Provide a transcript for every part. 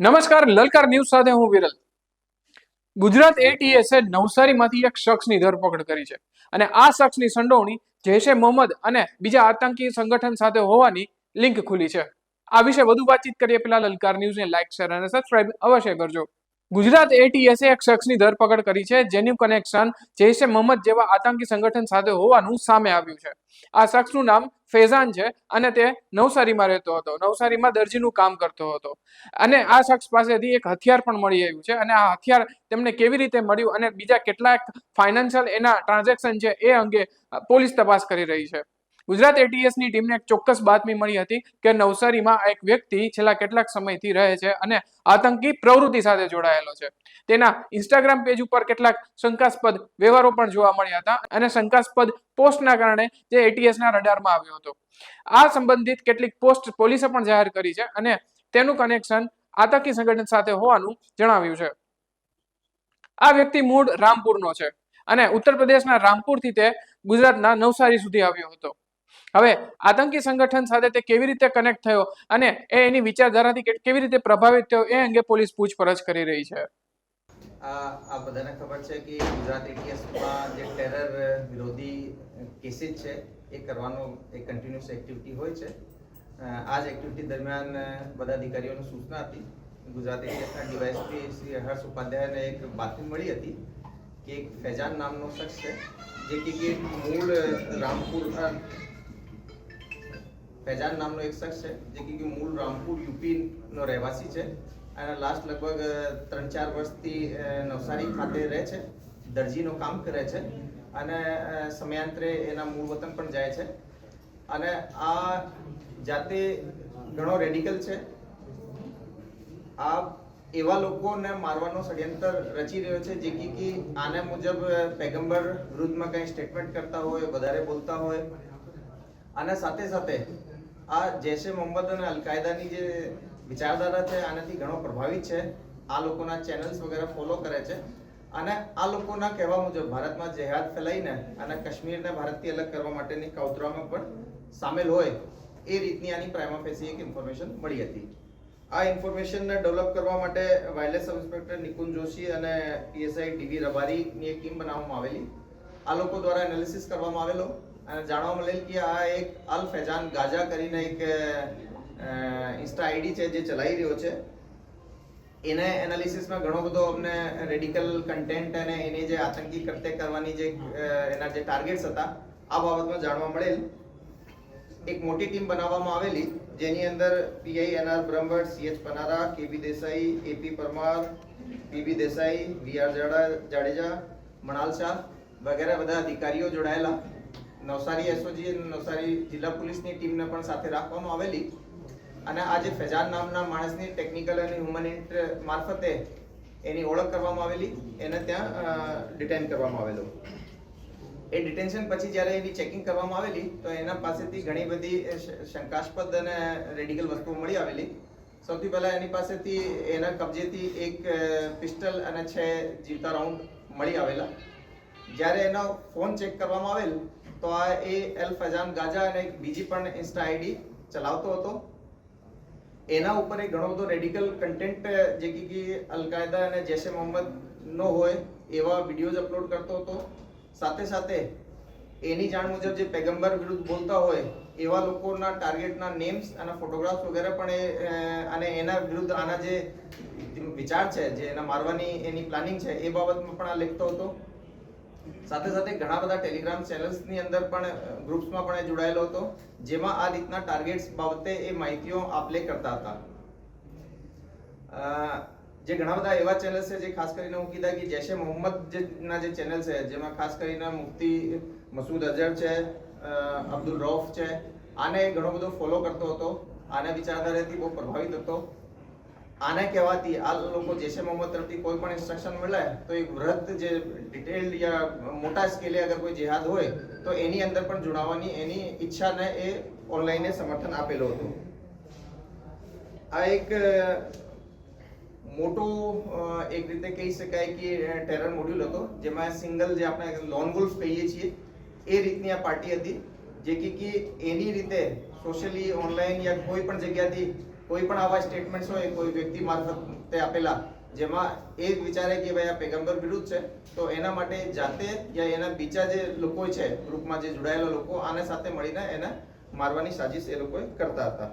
નમસ્કાર, લલકાર ન્યૂઝ સાથે હું વિરલ. ગુજરાત એટીએસે નવસારીમાંથી એક શખ્સની ધરપકડ કરી છે અને આ શખ્સની સંડોવણી જૈશે મોહમ્મદ અને બીજા આતંકી સંગઠન સાથે હોવાની લિંક ખુલી છે. આ વિશે વધુ વાતચીત કરીએ. પેલા લલકાર ન્યૂઝને લાઇક શેર અને સબસ્ક્રાઇબ અવશ્ય કરજો. ગુજરાત એટીએસે એક શખ્સની ધરપકડ કરી છે. જેનું કનેક્શન જૈશે મોહમ્મદ જેવા આતંકી સંગઠન સાથે હોવાનું સામે આવ્યું છે. આ શખ્સનું નામ ફેઝાન છે અને તે નવસારીમાં રહેતો હતો. નવસારીમાં દરજીનું કામ કરતો હતો. અને આ શખ્સ પાસેથી એક હથિયાર પણ મળી આવ્યું છે અને આ હથિયાર તેમને કેવી રીતે મળ્યું અને બીજા કેટલાક ફાઇનાન્શિયલ એના ટ્રાન્ઝેક્શન છે એ અંગે પોલીસ તપાસ કરી રહી છે. ગુજરાત એટીએસની ટીમને એક ચોક્કસ બાતમી મળી હતી કે નવસારીમાં એક વ્યક્તિ છેલ્લા કેટલાક સમયથી રહે છે અને આતંકી પ્રવૃત્તિ સાથે જોડાયેલો છે. તેના ઇન્સ્ટાગ્રામ પેજ ઉપર કેટલાક શંકાસ્પદ વ્યવહારો પણ જોવા મળ્યા હતા અને શંકાસ્પદ પોસ્ટના કારણે જે એટીએસના રડારમાં આવ્યો હતો. આ સંબંધિત કેટલીક પોસ્ટ પોલીસે પણ જાહેર કરી છે અને તેનું કનેક્શન આતંકી સંગઠન સાથે હોવાનું જણાવ્યું છે. આ વ્યક્તિ મૂળ રામપુરનો છે અને ઉત્તર પ્રદેશના રામપુરથી તે ગુજરાતના નવસારી સુધી આવ્યો હતો. હવે આતંકી સંગઠન સાથે તે કેવી રીતે કનેક્ટ થયો અને એ એની વિચારધારાથી કેવી રીતે પ્રભાવિત થયો એ અંગે પોલીસ પૂછપરછ કરી રહી છે. આ બધાને ખબર છે કે ગુજરાત એટીએસમાં જે ટેરર વિરોધી કેસીસ છે, એ કરવાનો એક કન્ટિન્યુઅસ એક્ટિવિટી હોય છે. આ જ એક્ટિવિટી દરમિયાન બધા અધિકારીઓને સૂચના હતી ગુજરાત એટીએસના ડીવાયએસપી શ્રી હર્ષ ઉપાધ્યાયને એક બાતમી મળી હતી કે એક ફૈજાન નામનો શખ્સ છે, જે કે મૂળ રામપુર ફૈજાન નામનો એક શખ્સ છે, જે કે મૂળ રામપુર યુપીનો રહેવાસી છે. અને લાસ્ટ લગભગ ત્રણ ચાર વર્ષથી નવસારી ખાતે રહે છે, દરજીનું કામ કરે છે. અને સમયાંતરે એના મૂળ વતન પણ જાય છે. અને આ જાતે ઘણો રેડિકલ છે. આ એવા લોકોને મારવાનો ષડયંત્ર રચી રહ્યો છે, જે કે આના મુજબ પેગમ્બર વિરુદ્ધમાં કંઈ સ્ટેટમેન્ટ કરતા હોય, વધારે બોલતા હોય. અને સાથે સાથે આ જૈશે મોહમ્મદ અને અલ કાયદાની જે વિચારધારા છે, આનાથી ઘણો પ્રભાવિત છે. આ લોકોના ચેનલ્સ વગેરે ફોલો કરે છે. અને આ લોકોના કહેવા મુજબ ભારતમાં જેહાદ ફેલાઈને અને કાશ્મીરને ભારતથી અલગ કરવા માટેની કાવતરામાં પણ સામેલ હોય, એ રીતની આની પ્રાઇમા ફેસી એક ઇન્ફોર્મેશન મળી હતી. આ ઇન્ફોર્મેશનને ડેવલપ કરવા માટે wireless sub inspector Nikunj Joshi અને પીએસઆઈ ડીવી રબારીની એક ટીમ બનાવવામાં આવેલી. આ લોકો દ્વારા એનાલિસિસ કરવામાં આવેલો. અને જાણવા મળેલ કે આ એક અલ ફેજાન ગાજા કરીને એક ઇન્સ્ટા આઈડી છે જે ચલાવી રહ્યો છે. એને એનાલિસિસમાં ઘણો બધો અમને રેડિકલ કન્ટેન્ટ અને એની જે આતંકી કરતે કરવાની જે એના જે ટાર્ગેટ્સ હતા, આ બાબતમાં જાણવા મળેલ. એક મોટી ટીમ બનાવવામાં આવેલી, જેની અંદર PI NR Brahmbhatt CH Panara KB Desai AP Parmar PB Desai VR Jadeja, Manal Shah વગેરે બધા અધિકારીઓ જોડાયેલા. નવસારી એસઓજી, નવસારી જિલ્લા પોલીસની ટીમને પણ સાથે રાખવામાં આવેલી. અને આ જે ફેજાન નામના માણસની ટેકનિકલ અને હ્યુમન મારફતે એની ઓળખ કરવામાં આવેલી, એને ત્યાં ડિટેન કરવામાં આવેલો. એ ડિટેન્શન પછી જ્યારે એની ચેકિંગ કરવામાં આવેલી, તો એના પાસેથી ઘણી બધી શંકાસ્પદ અને રેડિકલ વસ્તુઓ મળી આવેલી. સૌથી પહેલાં એની પાસેથી એના કબજેથી એક પિસ્ટલ અને છ જીવતા રાઉન્ડ મળી આવેલા. જ્યારે એનો ફોન ચેક કરવામાં આવેલ તો આ એ એલ ફજાન ગાજા અને બીજી પણ ઇન્સ્ટા આઈડી ચલાવતો હતો. એના ઉપર એ ઘણો બધો રેડિકલ કન્ટેન્ટ જે કે અલકાયદા અલ કાયદા અને જૈશે મોહમ્મદ નો હોય, એવા વિડીયોઝ અપલોડ કરતો હતો. સાથે સાથે એની જાણ મુજબ જે પેગમ્બર વિરુદ્ધ બોલતા હોય, એવા લોકોના ટાર્ગેટના નેમ્સ અને ફોટોગ્રાફ્સ વગેરે પણ એ અને એના વિરુદ્ધ આના જે વિચાર છે, જે એના મારવાની એની પ્લાનિંગ છે, એ બાબતમાં પણ આ લખતો હતો. સાથે સાથે ઘણા બધા ટેલિગ્રામ ચેનલ્સની અંદર પણ ગ્રુપ્સમાં પણ જોડાયેલો હતો, જેમાં આ રીતના ટાર્ગેટ્સ બાબતે એ માહિતીઓ આપલે કરતા હતા. જે ઘણા બધા એવા ચેનલ્સ છે, જે ખાસ કરીને હું કીધા કે જૈશે મોહમ્મદ ના જે ચેનલ છે, જેમાં ખાસ કરીને મુફ્તી મસૂદ અઝહર છે અબ્દુલ રૌફ છે, આને ઘણો બધો ફોલો કરતો હતો. આને વિચારધારાથી બહુ પ્રભાવિત હતો. આને કહેવાતી આ લોકો જૈશે મોહમ્મદ તરફથી કોઈ પણ ઇન્સ્ટ્રક્શન મળે, તો એક વ્રત જે ડિટેલ્ડ યા મોટા સ્કેલે અગર કોઈ જેહાદ હોય, તો એની અંદર પણ જોડાવાની એની ઈચ્છાને એ ઓનલાઈને સમર્થન આપેલું હતું. આ એક મોટો એક રીતે કહી શકાય કે ટેરર મોડ્યુલ હતો, જેમાં સિંગલ જે આપણે લોન વુલ્ફ કહીએ છીએ, એ રીતની આ પાર્ટી હતી. જે કે એની રીતે સોશિયલી ઓનલાઈન યા કોઈ પણ જગ્યાથી કોઈ પણ આવા સ્ટેટમેન્ટ્સ હોય, કોઈ વ્યક્તિ મારફતે આપેલા, જેમાં એ વિચારે કે ભાઈ આ પેગમ્બર વિરુદ્ધ છે, તો એના માટે જાતે યા એના બીજા જે લોકો છે, ગ્રુપમાં જે જોડાયેલા લોકો, આને સાથે મળીને એને મારવાની સાજિશ એ લોકોએ કરતા હતા.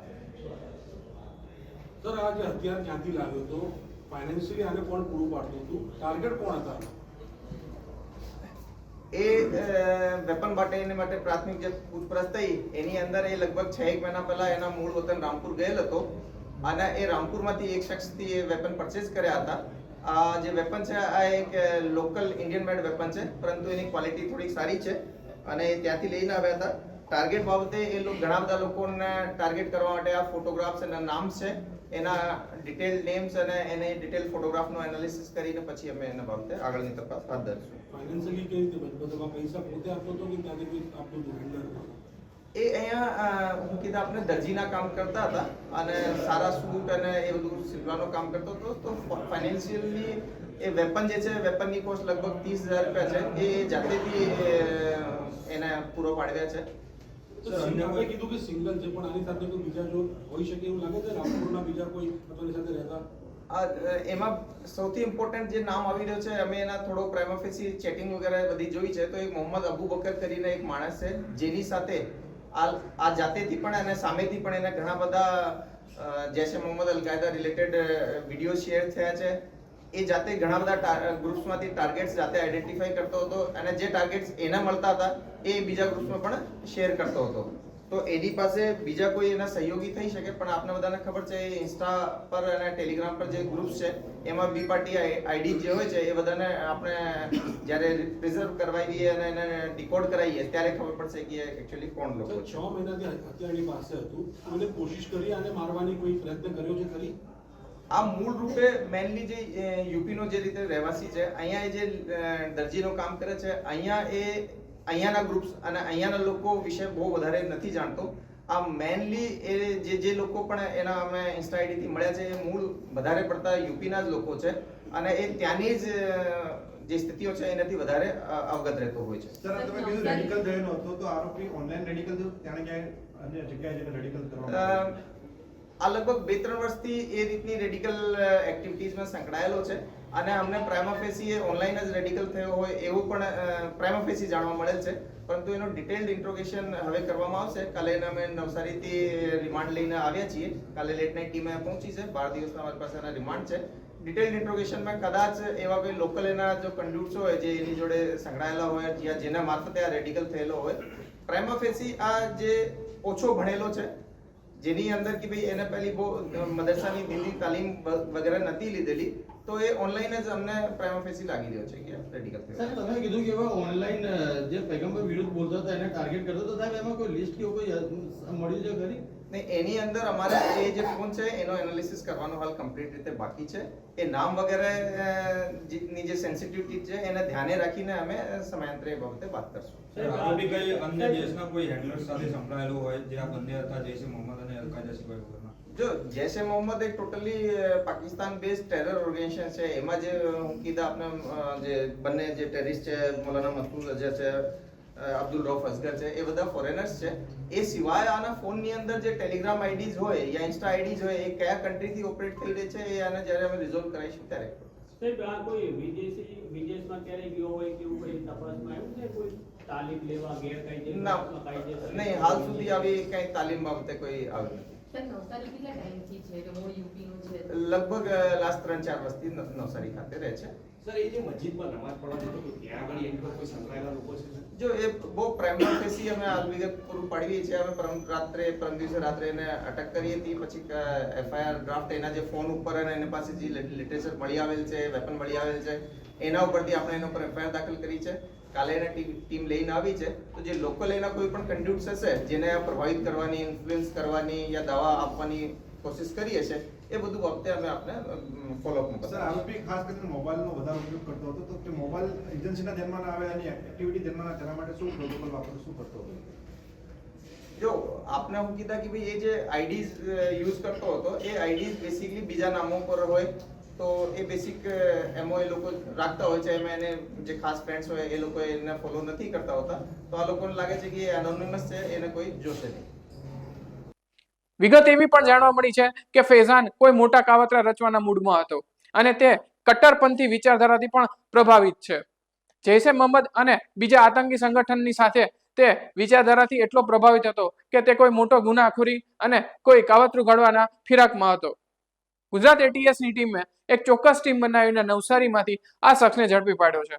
સર, આ જે હથિયાર ક્યાંથી લાવ્યો હતો? ફાઇનાન્શિયલી આને કોણ પૂરું પાડતું હતું? ટાર્ગેટ કોણ હતા? એ વેપન માટે, એને માટે પ્રાથમિક જે પૂછપરછ થઈ, એની અંદર એ લગભગ છ એક મહિના પહેલા એના મૂળ વતન રામપુર ગયેલ હતો. અને એ રામપુરમાંથી એક શખ્સથી એ વેપન પરચેસ કર્યા હતા. આ જે વેપન છે, આ એક લોકલ ઇન્ડિયન મેડ વેપન છે, પરંતુ એની ક્વોલિટી થોડી સારી છે. અને ત્યાંથી લઈને આવ્યા હતા. ટાર્ગેટ બાબતે એ લોકો ઘણા બધા લોકોને ટાર્ગેટ કરવા માટે આ ફોટોગ્રાફ્સ એના નામ છે. એના ડિટેલ નેમ્સ અને એને ડિટેલ ફોટોગ્રાફનું એનાલિસિસ કરીને પછી અમે એના બાબતે આગળની તપાસ હાથ ધરશું. ફાઇનાન્શિયલી કેવી રીતે બચતો પૈસા પોતે આપતો હતો કે ત્યાંથી કોઈ આપતો હતું એ અહીંયા હું કીધા આપણે દરજીના કામ કરતા હતા અને સારા સૂટ અને એ બધું સીવવાનું કામ કરતો હતો તો ફાઇનાન્શિયલી એ વેપન જે છે વેપનની કોસ્ટ લગભગ ત્રીસ હજાર રૂપિયા છે. એ જાતેથી એને પૂરો પાડવ્યા છે. આપણે કીધું કે સિંગલ છે પણ આની સાથે કોઈ બીજા જો હોઈ શકે એવું લાગે છે? રામપુરના બીજા કોઈ પોતાની સાથે રહેતા? આ એમાં સૌથી ઇમ્પોર્ટન્ટ જે નામ આવી રહ્યો છે અમે એના થોડો પ્રાઇમોફેસી ચેટિંગ વગેરે બધી જોઈ છે તો એક મોહમ્મદ અબુ બકર કરીને એક માણસ છે જેની સાથે આ આ જાતેથી પણ અને સામેથી પણ એને ઘણા બધા જૈશે મોહમ્મદ અલ કાયદા રિલેટેડ વીડિયો શેર થયા છે. એ જાતે ઘણા બધા ગ્રુપ્સમાંથી ટાર્ગેટ્સ જાતે આઈડેન્ટિફાઈ કરતો હતો અને જે ટાર્ગેટ્સ એને મળતા હતા એ બીજા ગ્રુપ્સમાં પણ શેર કરતો હતો. તો એની પાસે બીજા કોઈ એના સહયોગી થઈ શકે પણ આપને બધાને ખબર છે એ ઇન્સ્ટા પર અને ટેલિગ્રામ પર જે ગ્રુપ્સ છે એમાં બી પાર્ટી આઈડી જે હોય છે એ બધાને આપણે જ્યારે રિઝર્વ કરવાઈએ અને એને ડીકોડ કરાવીએ ત્યારે ખબર પડશે કે એકચ્યુઅલી કોણ લોકો છ. મહિનાથી હત્યાની પાસે હતું. અને કોશિશ કરી અને મારવાની કોઈ પ્રયત્ન કર્યો છે ખરી? આ મૂળ રૂપે મેનલી જે યુપીનો જે રીતે રહેવાસી છે અહીંયા જે દરજીનો કામ કરે છે અહીંયા એ અહીંયાના ગ્રુપ્સ અને અહીંયાના લોકો વિશે બહુ વધારે નથી જાણતો. આ મેનલી એ જે જે લોકો પણ એના અમે ઇન્સ્ટા આઈડીથી મળ્યા છે એ મૂળ વધારે પડતા યુપીના જ લોકો છે. અને એ ત્યાંની જ જે સ્થિતિઓ છે એનાથી વધારે અવગત રહેતો હોય છે. સર તમે કીધું રેડિકલ થયેલો હતો તો આરોપી ઓનલાઈન રેડિકલ થયો ત્યારે ક્યાંય અન્ય જગ્યાએ જઈને રેડિકલ આવ્યું? આ લગભગ બે ત્રણ વર્ષથી એ રીતની રેડિકલ એક્ટિવિટીઝમાં સંકળાયેલો છે. અને અમને પ્રાઇમાફેસી એ ઓનલાઈન જ રેડિકલ થયો હોય એવું પણ પ્રાઇમાફેસી જાણવા મળેલ છે. પરંતુ એનો ડિટેલ્ડ ઇન્ટ્રોગેશન હવે કરવામાં આવશે. કાલે અમે નવસારીથી રિમાન્ડ લઈને આવ્યા છીએ. કાલે લેટ નાઇટ ટીમે પહોંચી છે. બાર દિવસના અમારી પાસે એના રિમાન્ડ છે. ડિટેલ્ડ ઇન્ટ્રોગેશનમાં કદાચ એવા કોઈ લોકલ એના જો કંડ્યુટ્સ હોય, જે એની જોડે સંકળાયેલા હોય, જ્યાં જેના મારફતે આ રેડિકલ થયેલો હોય. પ્રાઇમાફેસી આ જે ઓછો ભણેલો છે જેની અંદર કે ભાઈ એને પહેલી બહુ મદરસાની દિલ્હી તાલીમ વગેરે નથી લીધેલી, તો એ ઓનલાઈન જ અમને પ્રાઇમાફેસી લાગી રહ્યો છે કે રેડિકલ થયો. સર તમે કીધું કે એવા ઓનલાઈન જે પેગમ્બર વિરુદ્ધ બોલતા હતા, એને ટાર્ગેટ કરતો હતા, સાહેબ, એમાં કોઈ લિસ્ટ કે કોઈ મળ્યું છે ખરી? ને એની અંદર અમારે એ જે ફોન છે એનો એનાલિસિસ કરવાનો હાલ કમ્પ્લીટ રીતે બાકી છે. એ નામ વગેરે ની જે સેન્સિટિવિટી છે એને ધ્યાને રાખીને અમે સમયાંતરે એ બાબતે વાત કરશું. આરોપી કઈ અન્ય દેશના કોઈ હેન્ડલર સાથે સંકળાયેલો હોય જે આ બંને હતા જૈસે મોહમ્મદ અને અલકાયદા સિવાય વગરના? જો જૈશે મોહમ્મદ એક totally Pakistan base terror organisation છે. એમાં જે હું કીધા આપણે જે બંને જે ટેરિસ્ટ છે મૌલાના મસૂદ અજહર છે અબ્દુલ રૌફ અસગર છે એ બધા ફોરેનર્સ છે. એ સિવાય આના ફોનની અંદર જે ટેલિગ્રામ આઈડીઝ હોય યા ઇન્સ્ટા આઈડીઝ હોય એ કયા કન્ટ્રીથી ઓપરેટ થઈ રહી છે એ આને જ્યારે અમે રિઝોલ્વ કરાવીશું ત્યારે. સાહેબ આ કોઈ વિદેશી વિદેશમાં ક્યારે ગયો હોય કે એવું કઈ તપાસમાં આવ્યું છે? કોઈ તાલીમ લેવા ગેરકાયદે ના. નહીં હાલ સુધી આવી કઈ તાલીમ બાબતે કોઈ આવ્યું નથી. લગભગ લાસ્ટ ત્રણ ચાર વર્ષથી ન- નવસારી ખાતે રહે છે. સર છે છીએ. રાત્રે એને અટક કરી હતી. પછી એફઆઈઆર ડ્રાફ્ટ એના જે ફોન ઉપર અને એના પાસે જે લિટરેચર મળી આવેલ છે વેપન મળી આવેલ છે, એના ઉપરથી આપણે એના ઉપર એફઆઈઆર દાખલ કરી છે. કાલે એને ટીમ લઈને આવી છે. તો જે લોકલ એના કોઈ પણ કંડ્યુટ્સ હશે, જેને પ્રભાવિત કરવાની ઇન્ફ્લુઅન્સ કરવાની યા દવા આપવાની કોશિશ કરીએ છે એ બધું બાબતે અમે આપને ફોલોઅપમાં સર આરોપી ખાસ કરીને મોબાઈલનો વધારે ઉપયોગ કરતો હતો તો તે મોબાઈલ એજન્સીના ધ્યાનમાં ના આવે અને એક્ટિવિટી ધ્યાનમાં ના તેના માટે શું પ્રોટોકોલ વાપરતો શું કરતો હતો? જો આપને હું કીધા કે ભાઈ એ જે આઈડીઝ યુઝ કરતો હતો એ આઈડીઝ બેસિકલી બીજા નામો પર હોય તો એ બેસિક એમો એ લોકો રાખતા હોય છે એમાં એને જે ખાસ ફ્રેન્ડ્સ હોય એ લોકો એને ફોલો નથી કરતા હોતા તો આ લોકોને લાગે છે કે એ એનોનિમસ છે એને કોઈ જોશે નહીં. વિગત એવી પણ જાણવા મળી છે કે ફેઝાન કોઈ મોટા કાવતરા રચવાના મૂડમાં હતો અને તે કટ્ટરપંથી વિચારધારાથી પણ પ્રભાવિત છે. જૈશે મોહમ્મદ અને બીજા આતંકી સંગઠનની સાથે તે વિચારધારાથી એટલો પ્રભાવિત હતો કે તે કોઈ મોટો ગુનાખોરી અને કોઈ કાવતરું ઘડવાના ફિરાકમાં હતો. ગુજરાત એટીએસની ટીમે એક ચોક્કસ ટીમ બનાવીને નવસારીમાંથી આ શખ્સને ઝડપી પાડ્યો છે.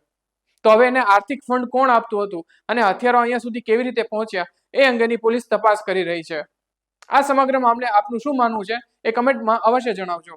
તો હવે એને આર્થિક ફંડ કોણ આપતું હતું અને હથિયારો અહીંયા સુધી કેવી રીતે પહોંચ્યા એ અંગેની પોલીસ તપાસ કરી રહી છે. આ સમગ્ર મામલે આપનું શું માનવું છે એ કમેન્ટમાં અવશ્ય જણાવજો.